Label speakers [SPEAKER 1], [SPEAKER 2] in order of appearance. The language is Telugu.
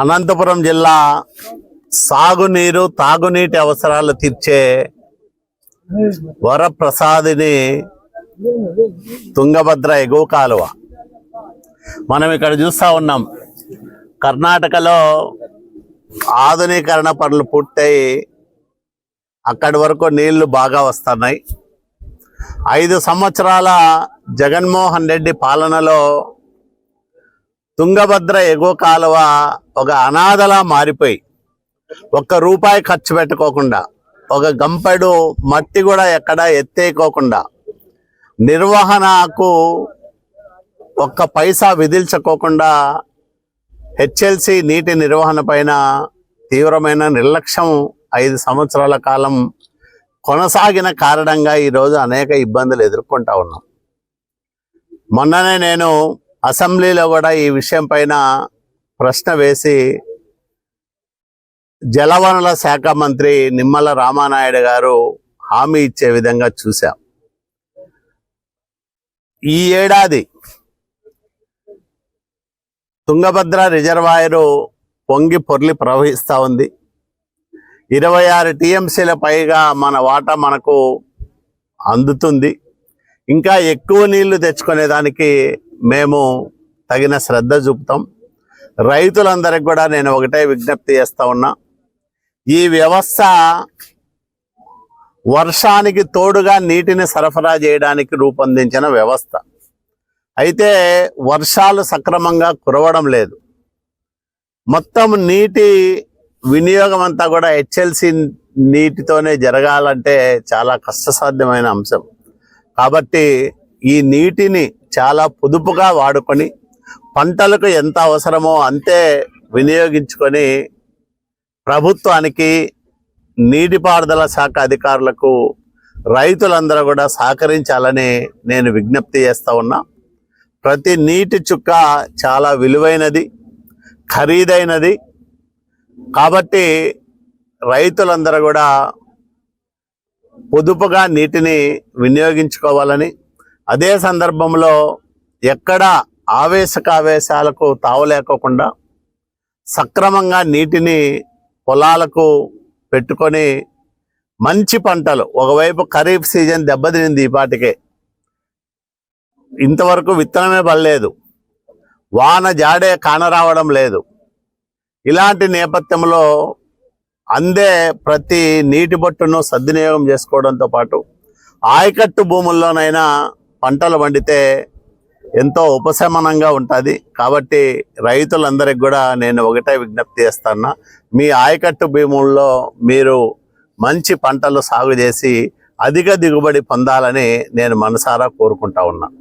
[SPEAKER 1] అనంతపురం జిల్లా సాగునీరు తాగునీటి అవసరాలు తీర్చే వరప్రసాదిని తుంగభద్ర ఎగువ కాలువ. మనం ఇక్కడ చూస్తూ ఉన్నాం. కర్ణాటకలో ఆధునీకరణ పనులు పూర్తయి అక్కడి వరకు నీళ్ళు బాగా వస్తున్నాయి. ఐదు సంవత్సరాల జగన్మోహన్ రెడ్డి పాలనలో తుంగభద్ర ఎగువ కాలువ ఒక అనాథలా మారిపోయి ఒక్క రూపాయి ఖర్చు పెట్టుకోకుండా ఒక గంపెడు మట్టి కూడా ఎక్కడ ఎత్తేయకోకుండా నిర్వహణకు ఒక్క పైసా విధిల్చకోకుండా హెచ్ఎల్సి నీటి నిర్వహణ పైన తీవ్రమైన నిర్లక్ష్యం ఐదు సంవత్సరాల కాలం కొనసాగిన కారణంగా ఈరోజు అనేక ఇబ్బందులు ఎదుర్కొంటా ఉన్నాం. మొన్ననే నేను అసెంబ్లీలో కూడా ఈ విషయం పైన ప్రశ్న వేసి జలవనరుల శాఖ మంత్రి నిమ్మల రామానాయుడు గారు హామీ ఇచ్చే విధంగా చూశాం. ఈ ఏడాది తుంగభద్ర రిజర్వాయరు పొంగి పొర్లి ప్రవహిస్తూ ఉంది. ఇరవై ఆరు టీఎంసీల పైగా మన వాటా మనకు అందుతుంది. ఇంకా ఎక్కువ నీళ్ళు తెచ్చుకునేదానికి మేము తగిన శ్రద్ధ చూపుతాం. రైతులందరికి కూడా నేను ఒకటే విజ్ఞప్తి చేస్తూ ఉన్నా. ఈ వ్యవస్థ వర్షానికి తోడుగా నీటిని సరఫరా చేయడానికి రూపొందించిన వ్యవస్థ. అయితే వర్షాలు సక్రమంగా కురవడం లేదు. మొత్తం నీటి వినియోగం అంతా కూడా హెచ్ఎల్సి నీటితోనే జరగాలంటే చాలా కష్టసాధ్యమైన అంశం. కాబట్టి ఈ నీటిని చాలా పొదుపుగా వాడుకొని పంటలకు ఎంత అవసరమో అంతే వినియోగించుకొని ప్రభుత్వానికి నీటిపారుదల శాఖ అధికారులకు రైతులందరూ కూడా సహకరించాలని నేను విజ్ఞప్తి చేస్తూ ఉన్నా. ప్రతి నీటి చుక్క చాలా విలువైనది ఖరీదైనది. కాబట్టి రైతులందరూ కూడా పొదుపుగా నీటిని వినియోగించుకోవాలని అదే సందర్భంలో ఎక్కడ ఆవేశకావేశాలకు తావలేకోకుండా సక్రమంగా నీటిని పొలాలకు పెట్టుకొని మంచి పంటలు ఒకవైపు ఖరీఫ్ సీజన్ దెబ్బతినింది ఈ పాటికే. ఇంతవరకు విత్తనమే పడలేదు. వాన జాడే కానరావడం లేదు. ఇలాంటి నేపథ్యంలో అందే ప్రతి నీటి బొట్టును సద్వినియోగం చేసుకోవడంతో పాటు ఆయకట్టు భూముల్లోనైనా పంటలు పండితే ఎంతో ఉపశమనంగా ఉంటుంది. కాబట్టి రైతులందరికి కూడా నేను ఒకటే విజ్ఞప్తి చేస్తున్నా మీ ఆయకట్టు భూముల్లో మీరు మంచి పంటలు సాగు చేసి అధిక దిగుబడి పొందాలని నేను మనసారా కోరుకుంటా ఉన్నా.